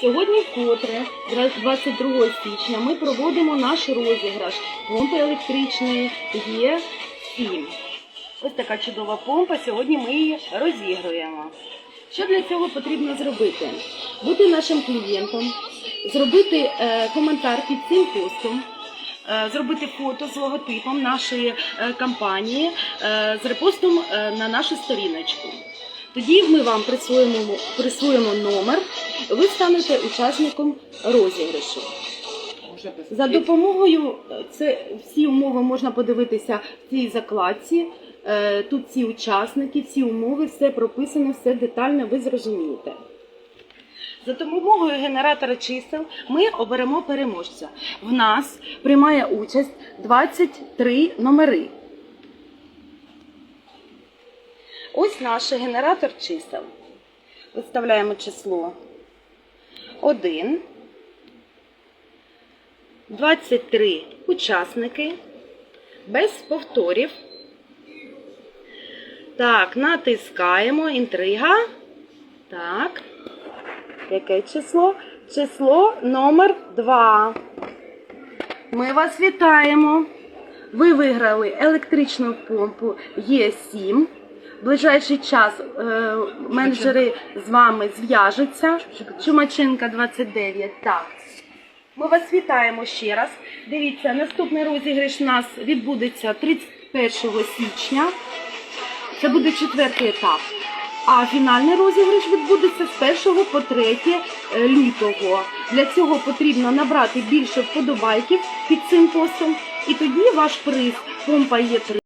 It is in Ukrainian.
Сьогодні вкотре, 22 січня, ми проводимо наш розіграш помпи електричної Є7. Ось така чудова помпа. Сьогодні ми її розігруємо. Що для цього потрібно зробити? Бути нашим клієнтом, зробити е, коментар під цим постом, е, зробити фото з логотипом нашої е, компанії з репостом на нашу сторіночку. Тоді ми вам присвоїмо, присвоїмо номер, ви станете учасником розіграшу. За допомогою це всі умови можна подивитися в цій закладці. Е, Тут ці учасники, ці умови, все прописано, все детально, ви зрозумієте. За допомогою генератора чисел ми оберемо переможця. В нас приймає участь 23 номери. Ось наш генератор чисел. Виставляємо число 1. 23 учасники без повторів. Так, натискаємо інтрига. Так. Яке число? Число номер 2. Ми вас вітаємо. Ви виграли електричну помпу Є7. Ближайший час е, менеджери з вами зв'яжуться. Чумаченка 29. Так. Ми вас вітаємо ще раз. Дивіться, наступний розіграш у нас відбудеться 31 січня. Це буде четвертий етап. А фінальний розіграш відбудеться з 1 по 3 лютого. Для цього потрібно набрати більше вподобайків під цим постом, і тоді ваш приз помпа є 3